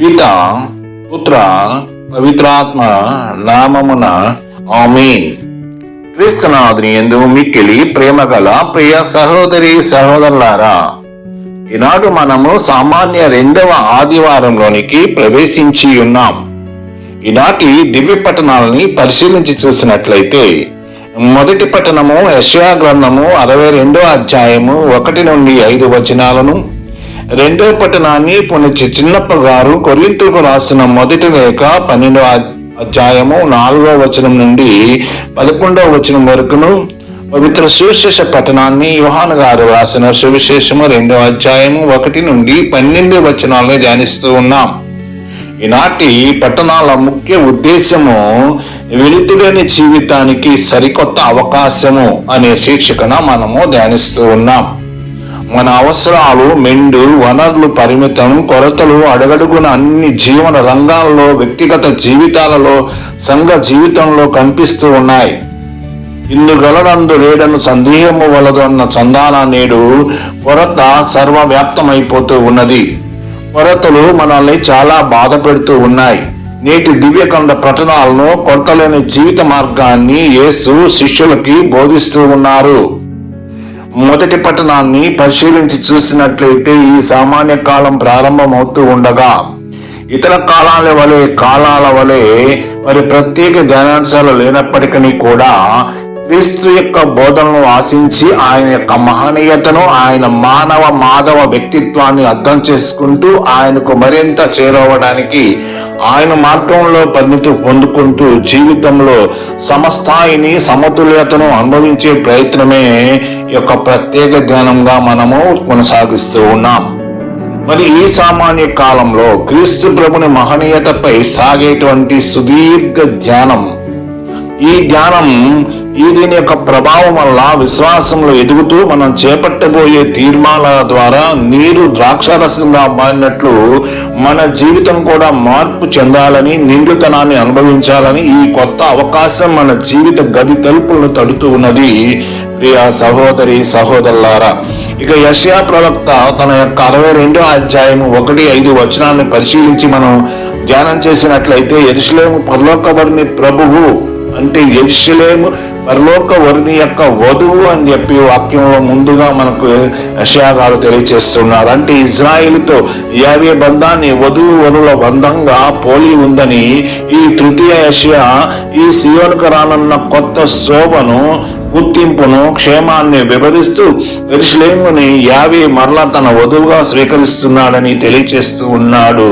పిత పుత్ర పవిత్రాత్మ నామమున ఆమేన్. క్రీస్తునాథుని ఎందు మిక్కిలి ప్రేమ గల ప్రియ సహోదరి సహోదరులారా ఈనాడు మనము సామాన్య రెండవ ఆదివారంలోనికి ప్రవేశించి ఉన్నాం. ఈనాటి దివ్య పట్టణాలని పరిశీలించి చూసినట్లయితే మొదటి పట్టణము యశ్యా గ్రంథము అరవై రెండో అధ్యాయము ఒకటి నుండి ఐదు వచనాలను రెండో పట్టణాన్ని పుణ్య చిన్నప్ప గారు కొరింతకు రాసిన మొదటి లేఖ పన్నెండో అధ్యాయము నాలుగో వచనం నుండి పదకొండవ వచనం వరకును పవిత్ర సువిశేష పట్టణాన్ని యోహాను గారు రాసిన సువిశేషము రెండో అధ్యాయము ఒకటి నుండి పన్నెండు వచనాలను ధ్యానిస్తూ ఉన్నాం. ఈనాటి పట్టణాల ముఖ్య ఉద్దేశము వెలుతులేని జీవితానికి సరికొత్త అవకాశము అనే శీర్షికన మనము ధ్యానిస్తూ ఉన్నాం. మన అవసరాలు మెండు వనరులు పరిమితం కొరతలు అడగడుగున అన్ని జీవన రంగాల్లో వ్యక్తిగత జీవితాలలో సంఘ జీవితంలో కనిపిస్తూ ఉన్నాయి. ఇందుగలనందు లేడను సందేహము వలదు అన్న చందాన నేడు కొరత సర్వవ్యాప్తమైపోతూ ఉన్నది. కొరతలు మనల్ని చాలా బాధ పెడుతూ ఉన్నాయి. నేటి దివ్యకండ పట్టణాలను కొరతలేని జీవిత మార్గాన్ని యేసు శిష్యులకి బోధిస్తూ ఉన్నారు. మొదటి పట్టణాన్ని పరిశీలించి చూసినట్లయితే ఈ సామాన్య కాలం ప్రారంభమవుతూ ఉండగా ఇతర కాలాల వలె కాలాల వలె మరి ప్రత్యేక ధ్యానాంశాలు లేనప్పటికీ కూడా క్రీస్తు యొక్క బోధనను ఆశించి ఆయన యొక్క మహనీయతను ఆయన మానవ మాధవ వ్యక్తిత్వాన్ని అర్థం చేసుకుంటూ ఆయనకు మరింత చేరవడానికి ఆయన మార్గంలో పరిణితి పొందుకుంటూ జీవితంలో సమస్థాయిని సమతుల్యతను అనుభవించే ప్రయత్నమే యొక్క ప్రత్యేక ధ్యానంగా మనము కొనసాగిస్తూ ఉన్నాం. మరి ఈ సామాన్య కాలంలో క్రీస్తు ప్రభుని మహనీయతపై సాగేటువంటి సుదీర్ఘ ధ్యానం ఈ ధ్యానం ఈ దీని యొక్క ప్రభావం వల్ల విశ్వాసంలో ఎదుగుతూ మనం చేపట్టబోయే తీర్మానాల ద్వారా నీరు ద్రాక్షారసంగా మారినట్లు మన జీవితం కూడా మార్పు చెందాలని నిండుతనాన్ని అనుభవించాలని ఈ కొత్త అవకాశం మన జీవిత గది తలుపులను తడుతూ ఉన్నది. ప్రియా సహోదరి సహోదరులారా ఇక యష్యా ప్రవక్త తన యొక్క అరవై రెండో అధ్యాయం ఒకటి ఐదు వచనాలను పరిశీలించి మనం ధ్యానం చేసినట్లయితే ఎరుసలేము పరలోకవర్ణి ప్రభువు అంటే ఎరుసలేము పరలోక వరుని యొక్క వధువు అని చెప్పి వాక్యంలో ముందుగా మనకు యషయా తెలియచేస్తున్నారు. అంటే ఇజ్రాయిల్తో యావే బంధాన్ని వధువు వరుల బంధంగా పోలి ఉందని ఈ తృతీయ యషయా ఈ సియోనుకు రానున్న కొత్త శోభను గుర్తింపును క్షేమాన్ని వివరిస్తూ ఎరుషులేముని యావే మరలా తన వధువుగా స్వీకరిస్తున్నాడని తెలియచేస్తూ ఉన్నాడు.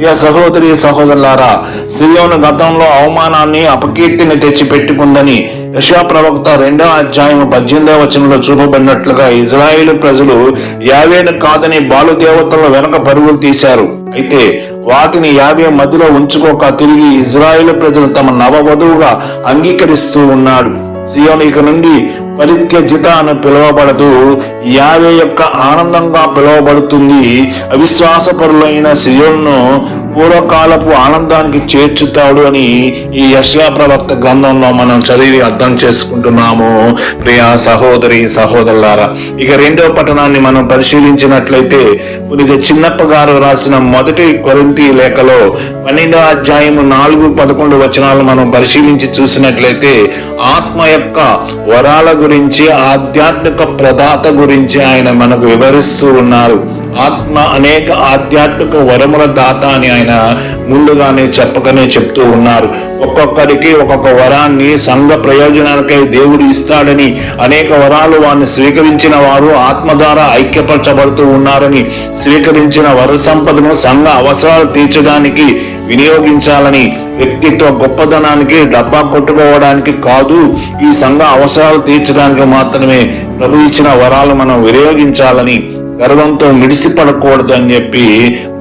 ఇక సహోదరి సహోదరులారా సియోను గతంలో అవమానాన్ని అపకీర్తిని తెచ్చిపెట్టుకుందని యశా ప్రవక్త రెండో అధ్యాయం పద్దెనిమిదవ వచనంలో చూపబడినట్లుగా ఇజ్రాయేల్ ప్రజలు యావేను కాదని బాలు దేవతల వెనక పరుగులు తీశారు. అయితే వాటిని యావే మధ్యలో ఉంచుకోక తిరిగి ఇజ్రాయేల్ ప్రజలు తమ నవవధువుగా అంగీకరిస్తూ ఉన్నాడు. సియోను ఇక నుండి పరిత్యజిత అని పిలువబడదు. యావే యొక్క ఆనందంగా పిలువబడుతుంది. అవిశ్వాసపరులైన సియోన్ను పూర్వకాలపు ఆనందానికి చేర్చుతాడు అని ఈ యశ్యా ప్రవక్త గ్రంథంలో మనం చదివి అర్థం చేసుకుంటున్నాము. ప్రియా సహోదరి సహోదరులారా ఇక రెండవ పట్టణాన్ని మనం పరిశీలించినట్లయితే పునిత చిన్నప్ప గారు రాసిన మొదటి కొరింతి లేఖలో పన్నెండో అధ్యాయము నాలుగు పదకొండు వచనాలు మనం పరిశీలించి చూసినట్లయితే ఆత్మ యొక్క వరాల గురించి ఆధ్యాత్మిక ప్రదాత గురించి ఆయన మనకు వివరిస్తూ ఉన్నారు. ఆత్మ అనేక ఆధ్యాత్మిక వరముల దాత అని ఆయన ముందుగానే చెప్పకనే చెప్తూ ఉన్నారు. ఒక్కొక్కరికి ఒక్కొక్క వరాన్ని సంఘ ప్రయోజనానికై దేవుడు ఇస్తాడని అనేక వరాలు వారిని స్వీకరించిన వారు ఆత్మ ద్వారా ఐక్యపరచబడుతూ ఉన్నారని స్వీకరించిన వర సంపదను సంఘ అవసరాలు తీర్చడానికి వినియోగించాలని వ్యక్తిత్వ గొప్పదనానికి డబ్బా కొట్టుకోవడానికి కాదు ఈ సంఘ అవసరాలు తీర్చడానికి మాత్రమే ప్రభు ఇచ్చిన వరాలు మనం వినియోగించాలని గర్వంతో మిడిసిపడకూడదు అని చెప్పి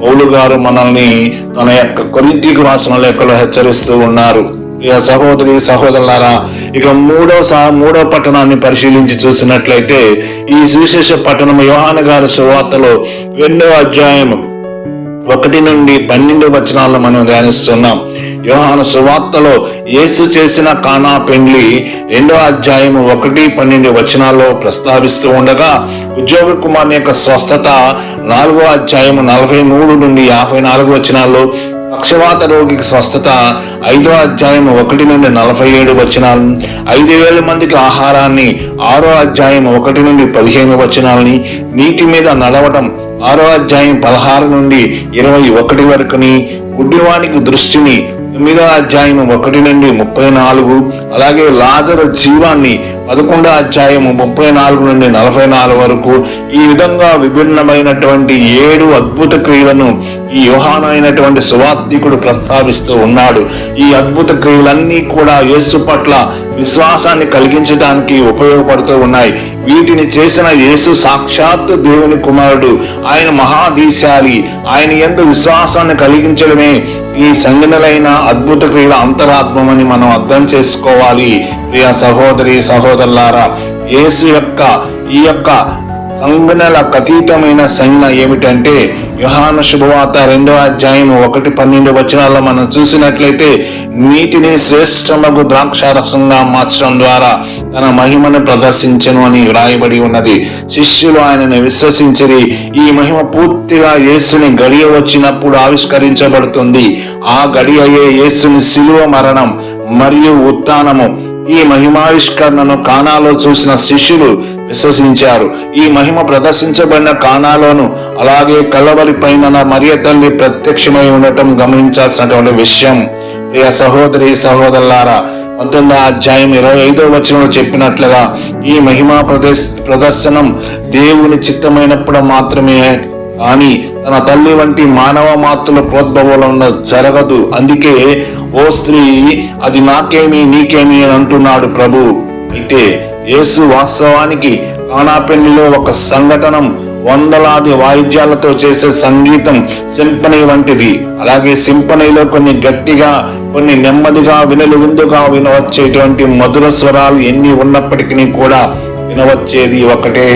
పౌలు గారు మనల్ని తన యొక్క కొరింతీకు రాసిన లెక్కలో హెచ్చరిస్తూ ఉన్నారు. ఇక సహోదరి సహోదరులారా ఇక మూడో సహ మూడో పట్టణాన్ని పరిశీలించి చూసినట్లయితే ఈ సువిశేష పట్టణం యోహాన గారి సువార్తలో రెండో అధ్యాయము ఒకటి నుండి పన్నెండు వచనాలను మనం ధ్యానిస్తున్నాం. యోహాను సువార్తలో యేసు చేసిన కానా పెండ్లి రెండో అధ్యాయం ఒకటి పన్నెండు వచనాల్లో ప్రస్తావిస్తూ ఉండగా ఉద్యోగ కుమార్ యొక్క స్వస్థత నాలుగో అధ్యాయం నలభై మూడు నుండి యాభై నాలుగు వచనాల్లో పక్షవాత రోగికి స్వస్థత ఐదో అధ్యాయం ఒకటి నుండి నలభై ఏడు వచనాలను ఐదు వేల మందికి ఆహారాన్ని ఆరో అధ్యాయం ఒకటి నుండి పదిహేను వచనాలని నీటి మీద నడవటం ఆరో అధ్యాయం పదహారు నుండి ఇరవై ఒకటి వరకుని గుడ్డివానికి దృష్టిని తొమ్మిదో అధ్యాయం ఒకటి నుండి ముప్పై నాలుగు అలాగే లాజర జీవాన్ని పదకొండో అధ్యాయం ముప్పై నాలుగు నుండి నలభై నాలుగు వరకు ఈ విధంగా విభిన్నమైనటువంటి ఏడు అద్భుత క్రియలను ఈ యోహాను అయినటువంటి సువార్థికుడు ప్రస్తావిస్తూ ఉన్నాడు. ఈ అద్భుత క్రియలన్నీ కూడా యేసు పట్ల విశ్వాసాన్ని కలిగించడానికి ఉపయోగపడుతూ ఉన్నాయి. వీటిని చేసిన యేసు సాక్షాత్తు దేవుని కుమారుడు. ఆయన మహాదీశాలి. ఆయన ఎందు విశ్వాసాన్ని కలిగించడమే ఈ సంగనులైన అద్భుత క్రియల అంతరాత్మని మనం అర్థం చేసుకోవాలి. ప్రియ సహోదరి సహోదరులారా యేసు యొక్క ఈ యొక్క సంగనల అతీతమైన సంజ్ఞ ఏమిటంటే యోహాను శుభవార్త రెండో అధ్యాయం ఒకటి పన్నెండు వచనాల్లో మనం చూసినట్లయితే నీటిని శ్రేష్టమగు ద్రాక్షారసంగా మార్చడం ద్వారా తన మహిమను ప్రదర్శించను అని వ్రాయబడి ఉన్నది. శిష్యులు ఆయనను విశ్వసించరి. ఈ మహిమ పూర్తిగా యేసుని గడియ వచ్చినప్పుడు ఆవిష్కరించబడుతుంది. ఆ గడియయే యేసుని శిలువ మరణం మరియు ఉత్థానము. ఈ మహిమావిష్కరణను కానాలో చూసిన శిష్యులు విశ్వసించారు. ఈ మహిమ ప్రదర్శించబడిన కానాలోను అలాగే కలవరి పైన మరియ తల్లి ప్రత్యక్షమై ఉండటం గమనించాల్సినటువంటి విషయం. ప్రియ సహోదరి సహోదరులారా పంతొమ్మిదో అధ్యాయం ఇరవై ఐదో వచనంలో చెప్పినట్లుగా ఈ మహిమా ప్రదర్శ ప్రదర్శనం దేవుని చిత్తమైనప్పుడు మాత్రమే కానీ తన తల్లి వంటి మానవ మాతృల ప్రోద్భవం జరగదు. అందుకే ఓ స్త్రీ అది నాకేమి నీకేమి అని అంటున్నాడు ప్రభు. అయితే యేసు వాస్తవానికి కానాపెళ్ళిలో ఒక సంఘటనం వందలాది వాయిద్యాలతో చేసే సంగీతం సింపనీ వంటిది. అలాగే సింపనీలో కొన్ని గట్టిగా కొన్ని నెమ్మదిగా వినులు విందుగా వినవచ్చేటువంటి మధుర స్వరాలు ఎన్ని ఉన్నప్పటికీ కూడా వినవచ్చేది ఒకటే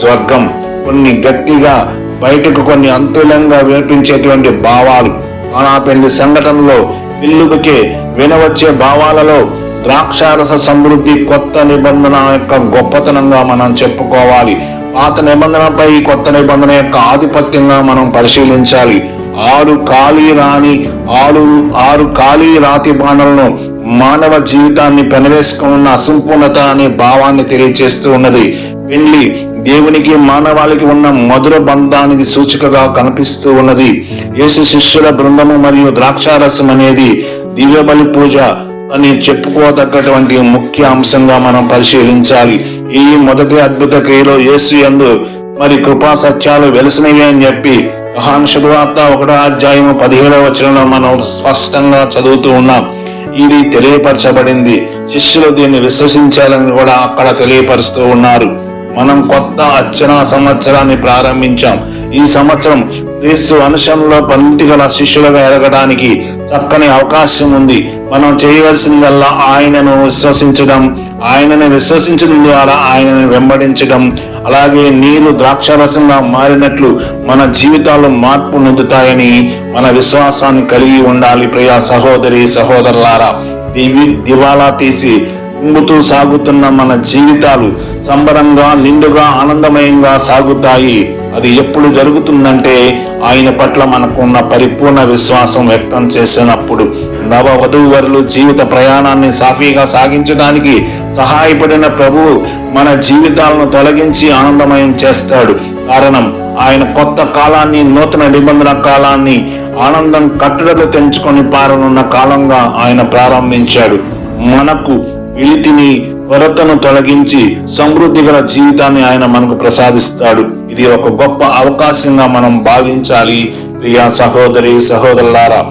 స్వర్గం. కొన్ని గట్టిగా బయటకు కొన్ని అంతులంగా వినిపించేటువంటి భావాలు. కానా పెళ్ళి సంఘటనలో పిల్లుబకే వినవచ్చే భావాలలో ద్రాక్షారస సమృద్ధి కొత్త నిబంధన యొక్క గొప్పతనంగా మనం చెప్పుకోవాలి. పాత నిబంధనపై ఈ కొత్త నిబంధన యొక్క ఆధిపత్యంగా మనం పరిశీలించాలి. ఆరు ఖాళీ రాని ఆరు ఆరు ఖాళీ రాతి బాణలను మానవ జీవితాన్ని పెనవేసుకున్న అసంపూర్ణత అనే భావాన్ని తెలియజేస్తూ ఉన్నది. పెళ్ళి దేవునికి మానవాళికి ఉన్న మధుర బంధానికి సూచికగా కనిపిస్తూ ఉన్నది. యేసు శిష్యుల బృందము మరియు ద్రాక్షారసం అనేది దివ్య బలి పూజ అని చెప్పుకోదగ్గటువంటి ముఖ్య అంశంగా మనం పరిశీలించాలి. ఈ మొదటి అద్భుత క్రియలో యేసు ఎందు మరి కృపా సత్యాలు వెలసినవి అని చెప్పి మహాన్ శుభవార్త ఒకటో అధ్యాయము పదిహేడవ వచనంలో మనం స్పష్టంగా చదువుతూ ఉన్నాం. ఇది తెలియపరచబడింది. శిష్యులు దీన్ని విశ్వసించాలని కూడా అక్కడ తెలియపరుస్తూ ఉన్నారు. మనం కొత్త అర్చనా సంవత్సరాన్ని ప్రారంభించాం. ఈ సంవత్సరం క్రీస్తు అనుషంలో పంక్తి గల శిష్యులుగా ఎదగడానికి చక్కని అవకాశం ఉంది. మనం చేయవలసిందల్లా ఆయనను విశ్వసించడం ఆయనను విశ్వసించడం ద్వారా ఆయనను వెంబడించడం అలాగే నీరు ద్రాక్షరసంగా మారినట్లు మన జీవితాలు మార్పు నొందుతాయని మన విశ్వాసాన్ని కలిగి ఉండాలి ప్రియా సహోదరి సహోదరులారా. దివి దివాలా తీసి కుంగుతూ సాగుతున్న మన జీవితాలు సంబరంగా నిండుగా ఆనందమయంగా సాగుతాయి. అది ఎప్పుడు జరుగుతుందంటే ఆయన పట్ల మనకున్న పరిపూర్ణ విశ్వాసం వ్యక్తం చేసినప్పుడు. నవ వధూవరులు జీవిత ప్రయాణాన్ని సాఫీగా సాగించడానికి సహాయపడిన ప్రభువు మన జీవితాలను తొలగించి ఆనందమయం చేస్తాడు. కారణం ఆయన కొత్త కాలాన్ని నూతన నిబంధన కాలాన్ని ఆనందం కట్టడలు తెంచుకొని పారనున్న కాలంగా ఆయన ప్రారంభించాడు. మనకు వెలితిని కొరతను తొలగించి సమృద్ధి గల జీవితాన్ని ఆయన మనకు ప్రసాదిస్తాడు. ఇది ఒక గొప్ప అవకాశంగా మనం భావించాలి. ప్రియా సహోదరి సహోదరులారా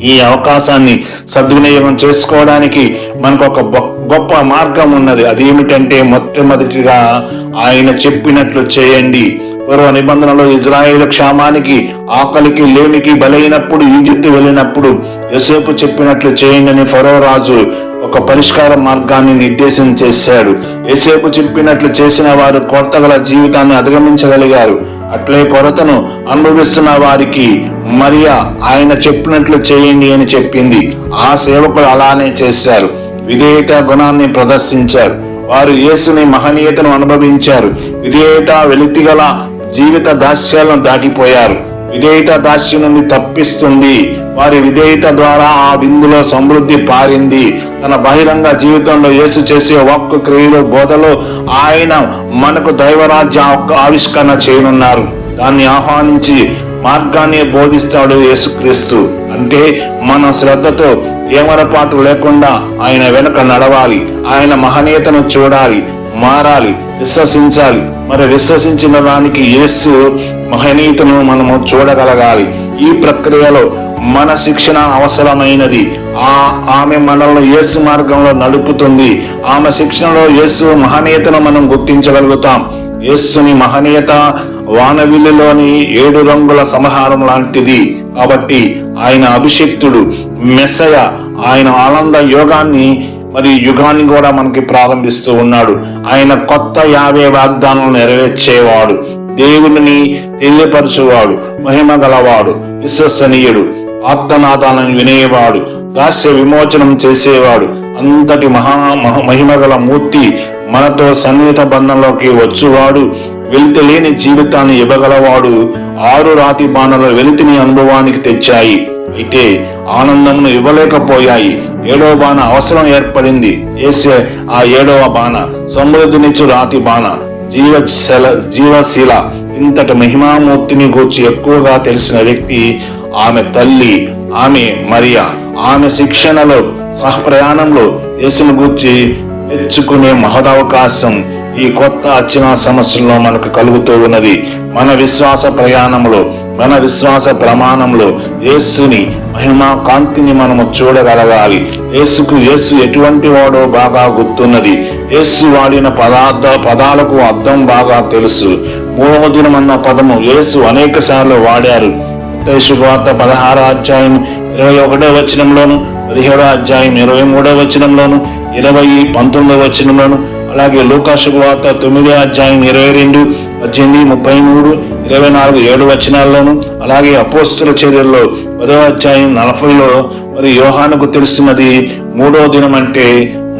ఈ అవకాశాన్ని సద్వినియోగం చేసుకోవడానికి మనకు ఒక బొ- గొప్ప మార్గం ఉన్నది. అదేమిటంటే మొట్టమొదటిగా ఆయన చెప్పినట్లు చేయండి. పూర్వ నిబంధనలో ఇజ్రాయేల్ క్షామానికి ఆకలికి లేమికి బలైనప్పుడు ఈజిప్తు వెళ్ళినప్పుడు యోసేపు చెప్పినట్లు చేయండి అని ఫరో రాజు ఒక పరిష్కార మార్గాన్ని నిర్దేశం చేశాడు. ఏసేపు చెప్పినట్లు చేసిన వారు కొరత గల జీవితాన్ని అధిగమించగలిగారు. అట్లే కొరతను అనుభవిస్తున్న వారికి మరియా ఆయన చెప్పినట్లు చేయండి అని చెప్పింది. ఆ సేవకులు అలానే చేశారు. విధేయత గుణాన్ని ప్రదర్శించారు. వారు యేసుని మహనీయతను అనుభవించారు. విధేయత వెలితిగల జీవిత దాస్యాలను దాటిపోయారు. విధేయత దాస్యం నుండి తప్పిస్తుంది. వారి విధేయత ద్వారా ఆ విందులో సమృద్ధి పారింది. తన బహిరంగ జీవితంలో యేసు చేసే ఒక్క క్రియలు బోధలో ఆయన మనకు దైవరాజ్య ఆవిష్కరణ చేయనున్నారు. దాన్ని ఆహ్వానించి మార్గాన్ని బోధిస్తాడు యేసుక్రీస్తు. అంటే మన శ్రద్ధతో ఏమరపాటు లేకుండా ఆయన వెనుక నడవాలి. ఆయన మహనీయతను చూడాలి. మారాలి విశ్వసించాలి. మరి విశ్వసించిన దానికి యేసు మహనీయతను మనము చూడగలగాలి. ఈ ప్రక్రియలో మన శిక్షణ అవసరమైనది. ఆ ఆమె మనల్ని యేసు మార్గంలో నడుపుతుంది. ఆమె శిక్షణలో యేసు మహనీయతను మనం గుర్తించగలుగుతాం. యేసుని మహనీయత వానవిల్లులోని ఏడు రంగుల సంహారం లాంటిది. కాబట్టి ఆయన అభిషిక్తుడు మెస్సయ ఆయన ఆనంద యోగాన్ని మరి యుగాన్ని కూడా మనకి ప్రారంభిస్తూ ఉన్నాడు. ఆయన కొత్త యాభై వాగ్దానం నెరవేర్చేవాడు. దేవుని తెలియపరచువాడు మహిమ గలవాడు విశ్వసనీయుడు ఆత్మనాదాలను వినేవాడు దాస్య విమోచనం చేసేవాడు. అంతటి మహా మహ- మహిమ గల మూర్తి మనతో సన్నిహిత బంధంలోకి వచ్చువాడు. వెలితి లేని జీవితాన్ని ఇవ్వగలవాడు. ఆరు రాతి బాణల వెలితిని అనుభవానికి తెచ్చాయి. అయితే ఆనందమును ఇవ్వలేకపోయాయి. ఏడవ బాణ అవసరం ఏర్పడింది. ఏసే ఆ ఏడవ బాణ సమృద్ధినిచ్చు రాతి బాణ జీవశల జీవశీల ఇంతటి మహిమామూర్తిని గూర్చి ఎక్కువగా తెలిసిన వ్యక్తి ఆమె తల్లి ఆమె మరియా ఆమె శిక్షణలో సహప్రయాణంలో యేసును గూర్చి తెచ్చుకునే మహదవకాశం ఈ కొత్త అర్చనా సంవత్సరంలో మనకు కలుగుతూ ఉన్నది. మన విశ్వాస ప్రయాణంలో మన విశ్వాస ప్రమాణంలో యేసుని మహిమా కాంతిని మనము చూడగలగాలి. యేసుకు యేసు ఎటువంటి వాడో బాగా గుర్తున్నది. యేసు వాడిన పదార్థ పదాలకు అర్థం బాగా తెలుసు. మూడవ దినం అన్న పదము యేసు అనేక సార్లు వాడారు. మత్తయి శుభవార్త అధ్యాయం ఇరవై ఒకటో వచనంలోను పదిహేడో అధ్యాయం ఇరవై మూడో వచనంలోను ఇరవై పంతొమ్మిదో వచనంలోను అలాగే లూకా తొమ్మిది అధ్యాయం ఇరవై రెండు పద్దెనిమిది ముప్పై మూడు ఇరవై నాలుగు ఏడు వచనాల్లోను అలాగే అపోస్తుల చర్యల్లో పదో అధ్యాయం నలభైలో మరి యోహానుకు తెలుస్తున్నది మూడో దినం అంటే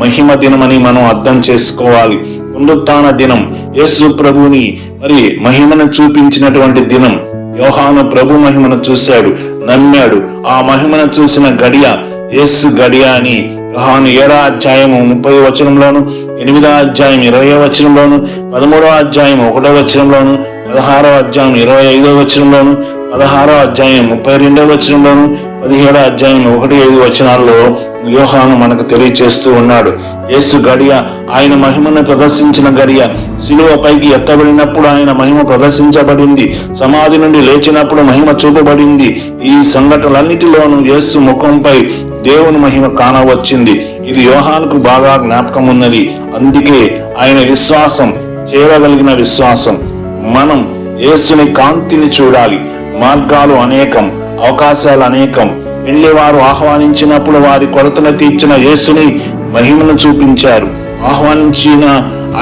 మహిమ దినమని మనం అర్థం చేసుకోవాలి. పునరుత్న దినం యేసు ప్రభుని మరి మహిమను చూపించినటువంటి దినం. యోహాను ప్రభు మహిమను చూశాడు నమ్మాడు. ఆ మహిమను చూసిన గడియ ఎస్ గడియాని అని యోహాను ఏడో అధ్యాయము ముప్పై వచనంలోను ఎనిమిదో అధ్యాయం ఇరవై వచనంలోను పదమూడవ అధ్యాయం ఒకటో వచనంలోను పదహారో అధ్యాయం ఇరవై ఐదో వచనంలోను పదహారో అధ్యాయం ముప్పై రెండో వచనంలోను పదిహేడో అధ్యాయం ఒకటి ఐదు వచనాల్లో యోహాను మనకు తెలియచేస్తూ ఉన్నాడు. యేసు గడియ ఆయన మహిమను ప్రదర్శించిన గడియ శిలువ పైకి ఎత్తబడినప్పుడు ఆయన మహిమ ప్రదర్శించబడింది. సమాధి నుండి లేచినప్పుడు మహిమ చూపబడింది. ఈ సంఘటనలన్నిటిలోనూ యేసు ముఖంపై దేవుని మహిమ కానవచ్చింది. ఇది యోహానుకు బాగా జ్ఞాపకం ఉన్నది అందుకే ఆయన విశ్వాసం చేయగలిగిన విశ్వాసం. మనం యేసుని కాంతిని చూడాలి. మార్గాలు అనేకం అవకాశాలు అనేకం. వెళ్ళేవారు ఆహ్వానించినప్పుడు వారి కొరతను తీర్చిన యేసుని మహిమను చూపించారు. ఆహ్వానించిన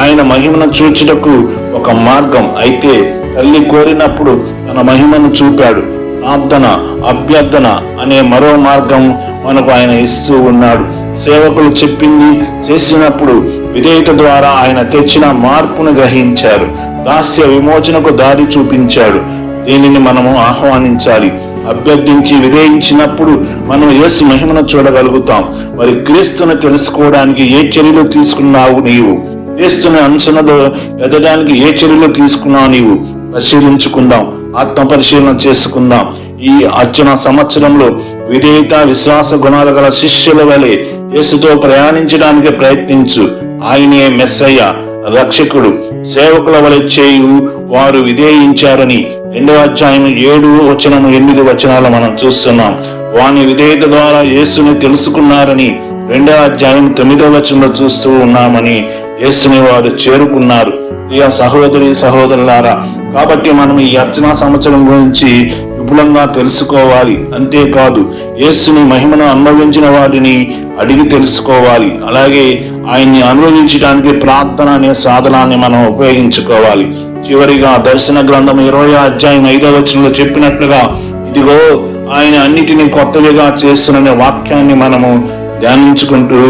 ఆయన మహిమను చూచుటకు ఒక మార్గం అయితే తల్లి కోరినప్పుడు తన మహిమను చూపాడు. ప్రార్థన అభ్యర్థన అనే మరో మార్గం మనకు ఆయన ఇస్తూ ఉన్నాడు. సేవకులు చెప్పింది చేసినప్పుడు విధేయత ద్వారా ఆయన తెచ్చిన మార్పును గ్రహించారు. దాస్య విమోచనకు దారి చూపించాడు. దీనిని మనము ఆహ్వానించాలి. అభ్యర్థించి విధేయించినప్పుడు మనం యేసు మహిమను చూడగలుగుతాం. మరి క్రీస్తును తెలుసుకోవడానికి ఏ చర్యలు తీసుకున్నావు నీవు? క్రీస్తుని అంచనలో ఎదడానికి ఏ చర్యలు తీసుకున్నావు నీవు? పరిశీలించుకుందాం. ఆత్మ పరిశీలన చేసుకుందాం. ఈ అర్చన సంవత్సరంలో విధేయత విశ్వాస గుణాలు గల శిష్యుల వలె యేసుతో ప్రయాణించడానికి ప్రయత్నించు. ఆయనే మెస్సయ్య రక్షకుడు. సేవకుల వలె చేయు వారు విధేయించారని రెండవ అధ్యాయం ఏడు వచనము ఎనిమిది వచనాలు మనం చూస్తున్నాం. వాని విధేయత ద్వారా యేసుని తెలుసుకున్నారని రెండవ అధ్యాయం తొమ్మిదవ వచనంలో చూస్తూ ఉన్నామని యేసుని వారు చేరుకున్నారు. ప్రియ సహోదరి సహోదరులారా కాబట్టి మనం ఈ అర్చనా సంవత్సరం గురించి విపులంగా తెలుసుకోవాలి. అంతేకాదు యేసుని మహిమను అనుభవించిన వారిని అడిగి తెలుసుకోవాలి. అలాగే ఆయన్ని అనుభవించడానికి ప్రార్థన అనే సాధనాన్ని మనం ఉపయోగించుకోవాలి. చివరిగా దర్శన గ్రంథం ఇరవై అధ్యాయం ఐదవ వచనంలో చెప్పినట్లుగా ఇదిగో ఆయన అన్నిటినీ కొత్తవిగా చేస్తున్న వాక్యాన్ని మనము ధ్యానించుకుంటూ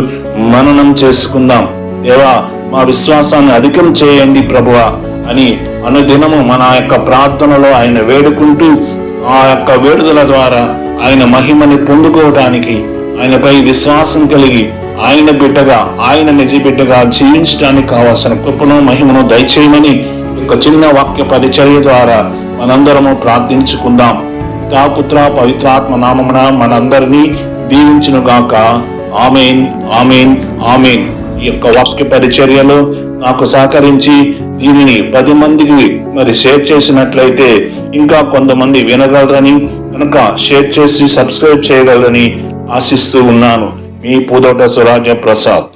మననం చేసుకుందాం. దేవా మా విశ్వాసాన్ని అధికం చేయండి ప్రభువా అని అనుదినము మన యొక్క ప్రార్థనలో ఆయన వేడుకుంటూ ఆ యొక్క వేడుదల ద్వారా ఆయన మహిమని పొందుకోవటానికి ఆయనపై విశ్వాసం కలిగి ఆయన బిడ్డగా ఆయన నిజ బిడ్డగా జీవించడానికి కావాల్సిన కృపను మహిమను దయచేయమని ఒక చిన్న వాక్య పరిచర్య ద్వారా మనందరము ప్రార్థించుకుందాం. పితాపుత్ర పవిత్రాత్మ నామమున మనందరినీ దీవించునుగాక. Amen amen amen. ఈ యొక్క వాక్య పరిచర్యలో నాకు సహకరించి దీనిని పది మందికి మరి షేర్ చేసినట్లయితే ఇంకా కొంతమంది వినగలరని కనుక షేర్ చేసి సబ్స్క్రైబ్ చేయగలరని ఆశిస్తూ ఉన్నాను. మీ పూదోట స్వరాజ్య ప్రసాద్.